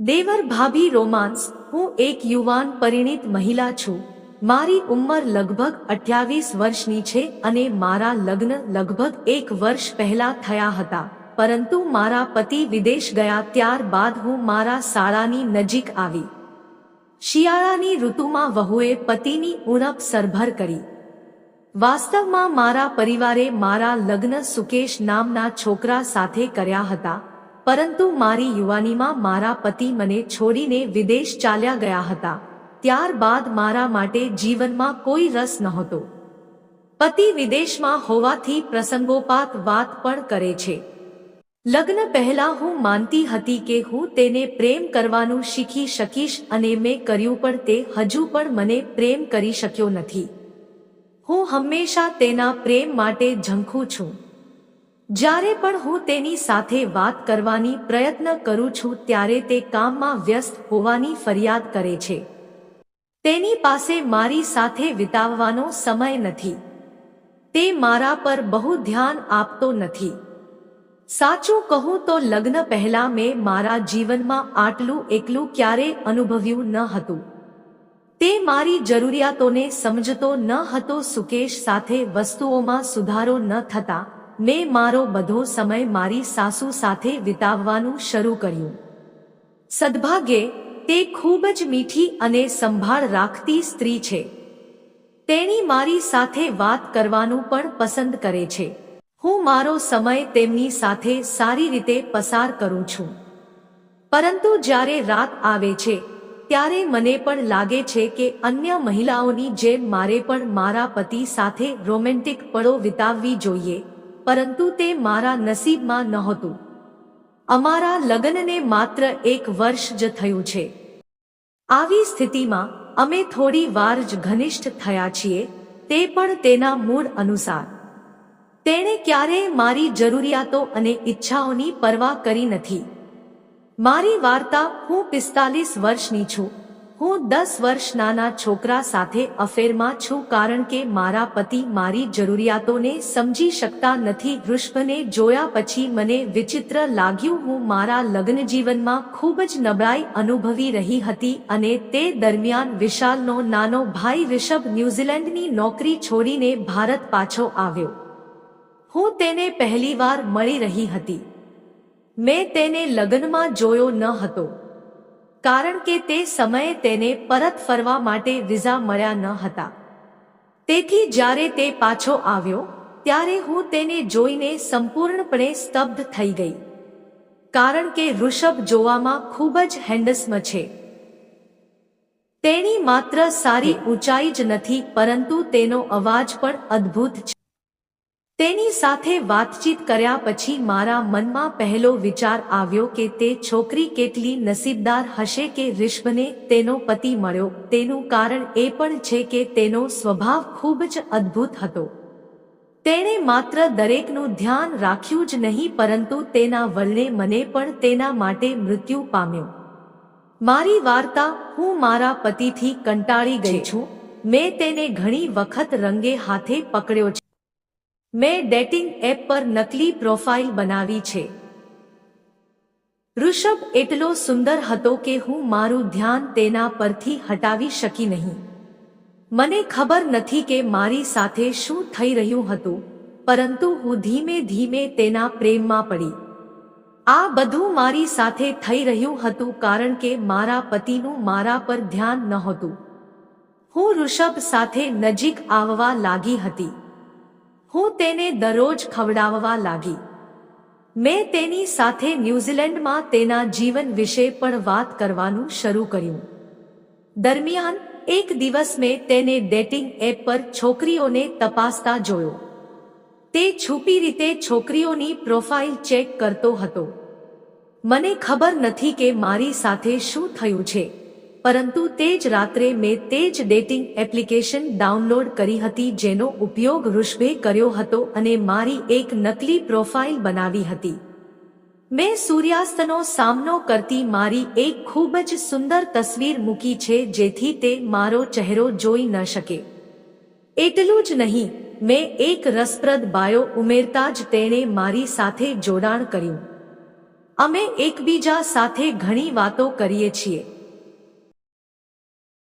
દેવર ભાભી રોમાન્સ હું એક યુવાન પરિણીત મહિલા છું. મારી ઉંમર લગભગ અઠ્યાવીસ વર્ષની છે અને મારા લગ્ન લગભગ એક વર્ષ પહેલા થયા હતા. પરંતુ મારા પતિ વિદેશ ગયા ત્યારબાદ હું મારા શાળાની નજીક આવી. શિયાળાની ઋતુમાં વહુએ પતિની ઉણપ સરભર કરી. વાસ્તવમાં મારા પરિવારે મારા લગ્ન સુકેશ નામના છોકરા સાથે કર્યા હતા. પરંતુ મારી યુવાનીમાં મારા પતિ મને છોડીને વિદેશ ચાલ્યા ગયા હતા. ત્યારબાદ મારા માટે જીવનમાં કોઈ રસ નહોતો. પતિ વિદેશમાં હોવાથી પ્રસંગોપાત વાત પણ કરે છે. લગ્ન પહેલા હું માનતી હતી કે હું તેને પ્રેમ કરવાનું શીખી શકીશ અને મેં કર્યું પણ તે હજુ પણ મને પ્રેમ કરી શક્યો નથી. હું હંમેશા તેના પ્રેમ માટે ઝંખું છું. જ્યારે પણ હું તેની સાથે વાત કરવાની પ્રયત્ન કરું છું ત્યારે તે કામમાં વ્યસ્ત હોવાની ફરિયાદ કરે છે. તેની પાસે મારી સાથે વિતાવવાનો સમય નથી. તે મારા પર બહુ ધ્યાન આપતો નથી. સાચું કહું તો લગ્ન પહેલા મેં મારા જીવનમાં આટલું એકલું ક્યારે અનુભવ્યું ન હતું. તે મારી જરૂરિયાતોને સમજતો ન હતો, સુકેશ સાથે વસ્તુઓમાં સુધારો ન થતા મેં મારો બધો સમય મારી સાસુ સાથે વિતાવવાનું શરૂ કર્યું. સદભાગ્યે, તે ખૂબ જ મીઠી અને સંભાળ રાખતી સ્ત્રી છે. તેણી મારી સાથે વાત કરવાનું પણ પસંદ કરે છે. હું મારો સમય તેમની સાથે સારી રીતે પસાર કરું છું. પરંતુ જ્યારે રાત આવે છે, ત્યારે મને પણ લાગે છે કે અન્ય મહિલાઓની જેમ મારે પણ મારા પતિ સાથે રોમેન્ટિક પળો વિતાવવી જોઈએ. પરંતુ તે મારા નસીબમાં નહોતું. અમારા લગ્નને માત્ર એક વર્ષ જ થયું છે. આવી સ્થિતિમાં અમે થોડી વાર જ ઘનિષ્ઠ થયા છીએ, તે પણ તેના મૂળ અનુસાર. તેણે ક્યારેય મારી જરૂરિયાતો અને ઈચ્છાઓની પરવા કરી નથી. મારી વાર્તા હું પિસ્તાલીસ વર્ષની છું. હું દસ વર્ષ નાના છોકરા સાથે અફેરમાં છું કારણ કે મારા પતિ મારી જરૂરિયાતોને સમજી શકતા નથી. ઋષભને જોયા પછી મને વિચિત્ર લાગ્યું. હું મારા લગ્ન જીવનમાં ખૂબ જ નબળાઈ અનુભવી રહી હતી અને તે દરમિયાન વિશાલનો નાનો ભાઈ ઋષભ ન્યૂઝીલેન્ડની નોકરી છોડીને ભારત પાછો આવ્યો. હું તેને પહેલીવાર મળી રહી હતી. મેં તેને લગ્નમાં જોયો ન હતો. કારણ કે તે સમયે તેને પરત ફરવા માટે વિઝા મળ્યા ન હતા. તેથી જ્યારે તે પાછો આવ્યો, ત્યારે હું તેને જોઈને સંપૂર્ણપણે સ્તબ્ધ થઈ ગઈ. કારણ કે ઋષભ જોવામાં ખૂબ જ હેન્ડસમ છે. તેની માત્ર સારી ઊંચાઈ જ નથી, પરંતુ તેનો અવાજ પણ અદ્ભુત છે. તેની સાથે વાતચીત કર્યા પછી મારા મનમાં પહેલો વિચાર આવ્યો કે તે છોકરી કેટલી નસીબદાર હશે કે રિશ્વને તેનો પતિ મળ્યો. તેનું કારણ એ પણ છે કે તેનો સ્વભાવ ખૂબ જ અદ્ભુત હતો. તેણે માત્ર દરેકનું ધ્યાન રાખ્યું જ નહીં પરંતુ તેના વલને મને પણ તેના માટે મૃત્યુ પામ્યો. મારી વાર્તા હું મારા પતિથી કંટાળી ગઈ છું. મેં તેને ઘણી વખત રંગે હાથે પકડ્યો છે. મેં ડેટિંગ એપ પર નકલી પ્રોફાઇલ બનાવી છે. ઋષભ એટલો સુંદર હતો કે હું મારું ધ્યાન તેના પરથી હટાવી શકી નહીં. મને ખબર નથી કે મારી સાથે શું થઈ રહ્યું હતું, પરંતુ હું ધીમે ધીમે તેના પ્રેમમાં પડી. આ બધું મારી સાથે થઈ રહ્યું હતું કારણ કે મારા પતિનું મારા પર ધ્યાન નહોતું. હું ઋષભ સાથે નજીક આવવા લાગી હતી. હું તેને દરરોજ ખવડાવવા લાગી. મેં તેની સાથે ન્યૂઝીલેન્ડમાં તેના જીવન વિશે પણ વાત કરવાનું શરૂ કર્યું. દરમિયાન, એક દિવસ મેં તેને ડેટિંગ એપ પર છોકરીઓને તપાસતા જોયો. તે છુપી રીતે છોકરીઓની પ્રોફાઇલ ચેક કરતો હતો. મને ખબર નથી કે મારી સાથે શું થયું છે. પરંતુ તે જ રાત્રે મેં તે જ ડેટિંગ એપ્લિકેશન ડાઉનલોડ કરી હતી જેનો ઉપયોગ ઋષભે કર્યો હતો અને મારી એક નકલી પ્રોફાઇલ બનાવી હતી. મેં સૂર્યાસ્તનો સામનો કરતી મારી એક ખૂબ જ સુંદર તસવીર મૂકી છે જેથી તે મારો ચહેરો જોઈ ન શકે. એટલું જ નહીં, મેં એક રસપ્રદ બાયો ઉમેરતા જ તેણે મારી સાથે જોડાણ કર્યું. અમે એકબીજા સાથે ઘણી વાતો કરીએ છીએ.